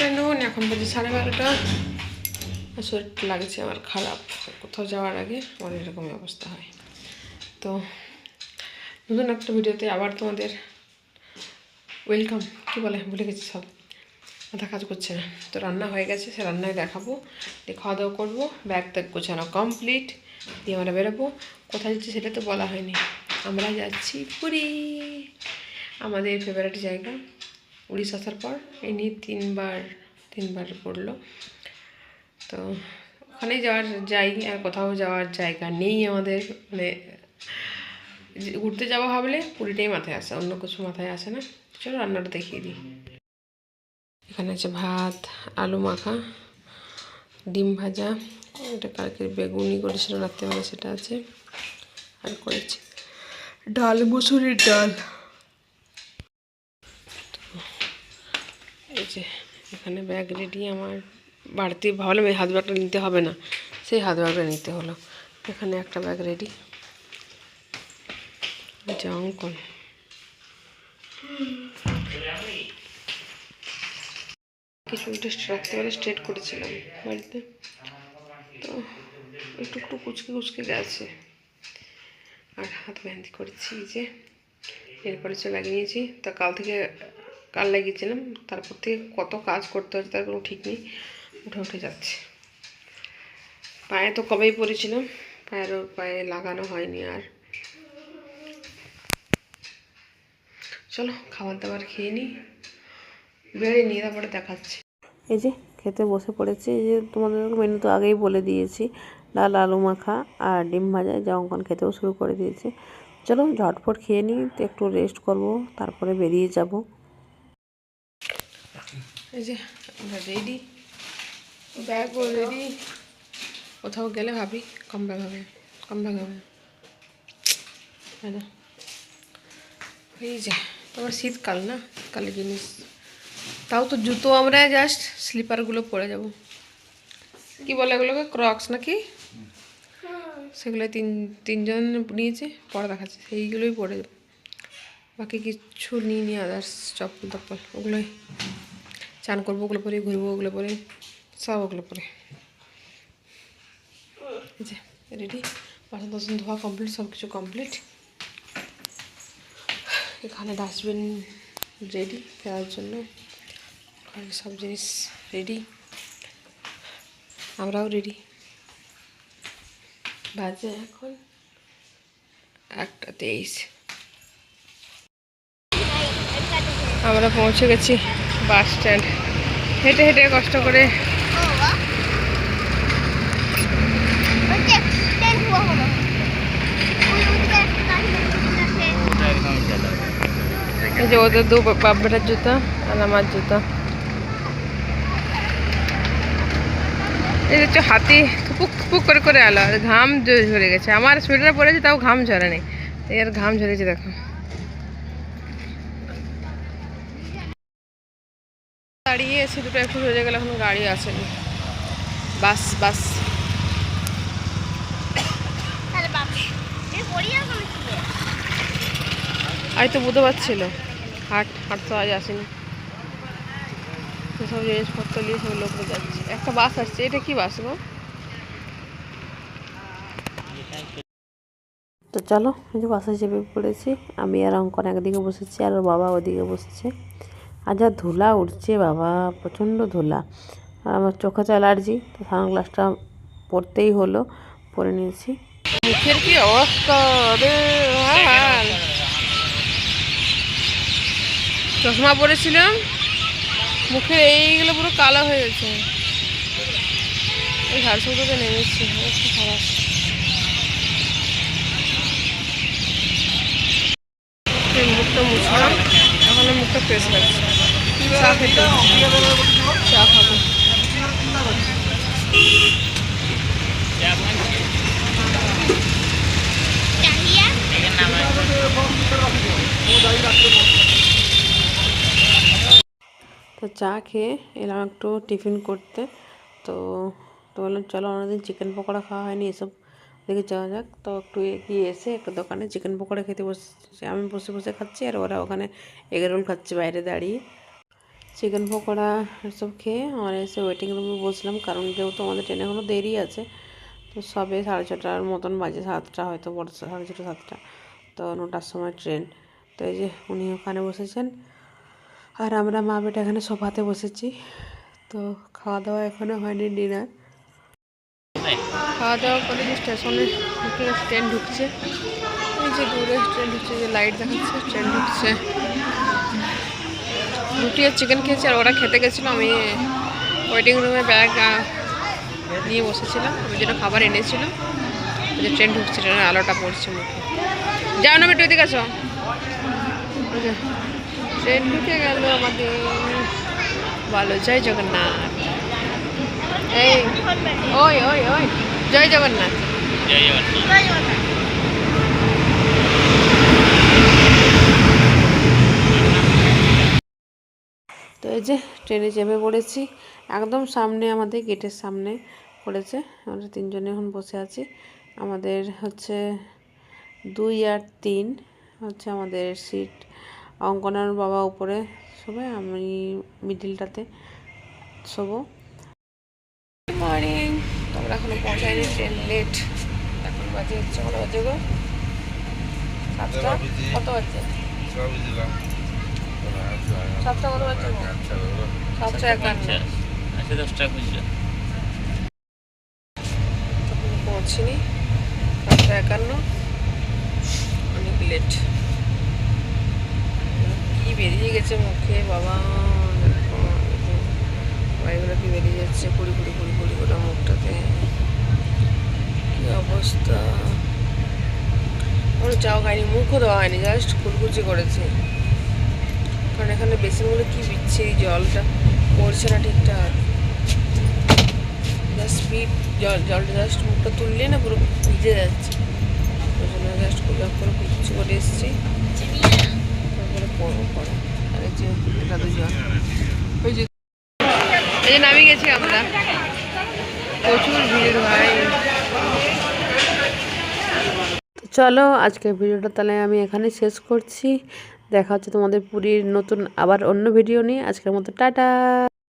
Afternoon এখন বাজে সাড়ে বারোটা। শরীরটা লাগছে আমার খারাপ। কোথাও যাওয়ার আগে আমার এরকমই অবস্থা হয়। তো নতুন একটা ভিডিওতে আবার তোমাদের ওয়েলকাম কি বলে? ভুলে গেছি সব। মাথা কাজ করছে না। তো রান্না হয়ে গেছে, সে রান্নায় দেখাবো। দিয়ে খাওয়া দাওয়া করব। ব্যাগ ট্যাগ গোছানো কমপ্লিট দিয়ে আমরা বেরোবো। কোথায় যাচ্ছি সেটা তো বলা হয়নি। আমরা যাচ্ছি পুরী। আমাদের ফেভারিট জায়গা। উড়িষ্যা আসার পর, এই নিয়ে তিনবার তিনবার পড়ল। তো ওখানে যাওয়ার যাই, আর কোথাও যাওয়ার জায়গা নেই আমাদের। মানে ঘুরতে যাওয়া ভাবলে পুরীটাই মাথায় আসে, অন্য কিছু মাথায় আসে না। চলো রান্নাটা দেখিয়ে দিই। এখানে আছে ভাত, আলু মাখা, ডিম ভাজা এটা কালকে বেগুনি করেছিল, রাত্রেবেলা সেটা আছে, আর করেছি। ডাল, মুসুরির ডাল। এই যে, এখানে ব্যাগ রেডি আমার বাড়তি ভাবলাম এই হাত ব্যাগটা নিতে হবে না। সেই হাত ব্যাগটা নিতে হলো। এখানে একটা ব্যাগ রেডি যা অঙ্কন। কিছু পারে স্ট্রেট করেছিলাম বাড়িতে। তো একটু একটু কুচকে কুচকে গেছে। আর হাত মেহেন্দি করেছি যে। এরপরে চলে লাগিয়েছি তা কাল থেকে কাল লাগিয়েছিলাম, তারপর থেকে কত কাজ করতে হচ্ছে তার কোনো ঠিক নেই। উঠে উঠে যাচ্ছে। পায়ে তো কবেই পড়েছিলাম, পায়েরও পায়ে লাগানো হয়নি আর। চলো, খাবার দাবার খেয়ে নিই বেড়ে নিয়ে তারপরে দেখাচ্ছি। এই যে খেতে বসে পড়েছি, এই যে তোমাদের মেনু তো আগেই বলে দিয়েছি, ডাল, আলু মাখা আর ডিম ভাজা যা অঙ্কন খেতেও শুরু করে দিয়েছে। চলো ঝটফট খেয়ে নিই তো একটু রেস্ট করব, তারপরে বেরিয়ে যাব। এই যে, আমরা রেডি ব্যাগও রেডি কোথাও গেলে ভাবি, কম ব্যাগ হবে, কম ব্যাগ হবে। না এই যে, তোমার শীতকাল না? শীতকালের জিনিস। তাও তো জুতো আমরা জাস্ট স্লিপারগুলো পরে যাব। কি বলে এগুলোকে? ক্রক্স নাকি? সেগুলো তিন, তিনজন নিয়েছে, পরে দেখাচ্ছে। সেইগুলোই পরে যাব। বাকি কিচ্ছু নিই নি আদার্স চপ্পল টপ্পল ওগুলোই। চান করব, ওগুলো পরে ঘুরবো, ওগুলো পরে, সব ওগুলো পরে। যে রেডি বাসন টাসন ধোয়া কমপ্লিট সব কিছু কমপ্লিট এখানে ডাস্টবিন রেডি ফেরার জন্য। ঘরের সব জিনিস রেডি আমরাও রেডি বাজে এখন একটা তেইশ। আমরা পৌঁছে গেছি। Bus stand. হেঁটে হেঁটে কষ্ট করে যে ওদের দু বাব্বেটার জুতা আর আমার জুতা। এই হচ্ছে হাতি, পুক পুক করে করে আলো আর ঘাম ঝরে গেছে। আমার সোয়েটার পরেছে তাও ঘাম ঝরে নেই এর ঘাম ঝরেছে, দেখো দাঁড়িয়ে এসে দুটো একটু হয়ে গেলে এখন গাড়ি আসেনি বাস বাস। আজ তো বুধবার ছিল। হাট হাট তো আজ আসেনি। সব জিনিসপত্র নিয়ে সব লোক যাচ্ছে। একটা বাস আসছে। এটা কি বাস গো? তো চলো এই যে বাসে চেপে পড়েছি। আমি আর অঙ্কন একদিকে বসেছি আর ওর বাবা ওদিকে বসেছে। আর যা ধুলা উঠছে বাবা, প্রচণ্ড ধুলা। আর আমার চোখে তো অ্যালার্জি, তো সানগ্লাসটা পরতেই হলো, পরে নিয়েছি। মুখের কি অবস্থা চশমা পরেছিলাম, মুখে এইগুলো পুরো কালো হয়ে গেছে। এই ঝাড়সুটোতে নেমেছি খারাপ। মুখটা মুছলাম এখন মুখটা ফ্রেশ লাগছে। চা খেতে। চা খাব। তো চা খেয়ে এলাম একটু টিফিন করতে। তো তো বললাম চলো অনেকদিন চিকেন পকোড়া খাওয়া হয়নি এসব দেখে যাওয়া যাক। তো একটু এগিয়ে এসে একটা দোকানে চিকেন পকোড়া খেতে বসে আমি বসে বসে খাচ্ছি আর ওরা ওখানে এগ রোল খাচ্ছে বাইরে দাঁড়িয়ে। চিকেন পকোড়া এসব খেয়ে আমরা এসে ওয়েটিং রুমে বসলাম, কারণ যেহেতু আমাদের ট্রেনে এখনও দেরি আছে, তো সবে সাড়ে ছটার মতন বাজে, সাতটা হয়তো, বড় সাড়ে ছটা সাতটা। তো নটার সময় ট্রেন তো এই যে উনি ওখানে বসেছেন, আর আমরা মা বেটা এখানে সোফাতে বসেছি। তো খাওয়া দাওয়া এখনও হয়নি ডিনার খাওয়া দাওয়া করে যে স্টেশনে ট্রেন ঢুকছে। ওই যে দূরে ট্রেন ঢুকছে, যে লাইট দেখাচ্ছে ট্রেন ঢুকছে। রুটি আর চিকেন খেয়েছি আর ওরা খেতে গেছিল আমি ওয়েটিং রুমে ব্যাগ নিয়ে বসেছিলাম। আমি যেটা খাবার এনেছিল যে ট্রেন ঢুকছে ট্রেনের আলোটা পড়ছে মুখে। যাও না বেটু এদিকে যে, ট্রেন ঢুকে গেল আমাদের। ভালো জয় জগন্নাথ। এই ওই ওই ওই জয় জগন্নাথ। তো এই যে ট্রেনে চেপে পড়েছি। একদম সামনে আমাদের গেটের সামনে পড়েছে। আমরা তিনজনে এখন বসে আছি। আমাদের হচ্ছে দুই আর তিন হচ্ছে আমাদের সিট। অঙ্কনার বাবা উপরে শোবে আমি মিডিলটাতে শোবো। মর্নিং তোমরা এখনও পৌঁছায়নি ট্রেন লেট এখন বাজে হচ্ছে কত বাজে গো? কত বাজছে সাতটা কত সাতটা একান্ন পৌঁছিনি সাতটা একান্ন অনেক লেট কি বেরিয়ে গেছে মুখে বাবা এগুলো কি বেরিয়ে যাচ্ছে কুড়ি কুড়ি কুড়ি কুড়ি করে মুখটাতে কি অবস্থা আমার চাও খাইনি, মুখও দেওয়া হয়নি জাস্ট কুলকুচি করেছে। কারণ এখানে বেসিনগুলো কি বিচ্ছিরি জলটা পড়ছে না ঠিকঠাক। জাস্ট স্পিড জল, জলটা জাস্ট মুখটা তুললে না পুরো ভিজে যাচ্ছে। ওই জন্য জাস্ট করে কুচি করে এসেছি। তারপরে পরো পরো। আর এই যে এটা দুজন ওই যে এই যে নামিয়ে গেছি আমরা। প্রচুর ভিড় ভাই। চলো, আজকের ভিডিওটা তাহলে আমি এখানে শেষ করছি। দেখা হচ্ছে তোমাদের পুরীর নতুন আবার অন্য ভিডিও নিয়ে। আজকের মতো টাটা।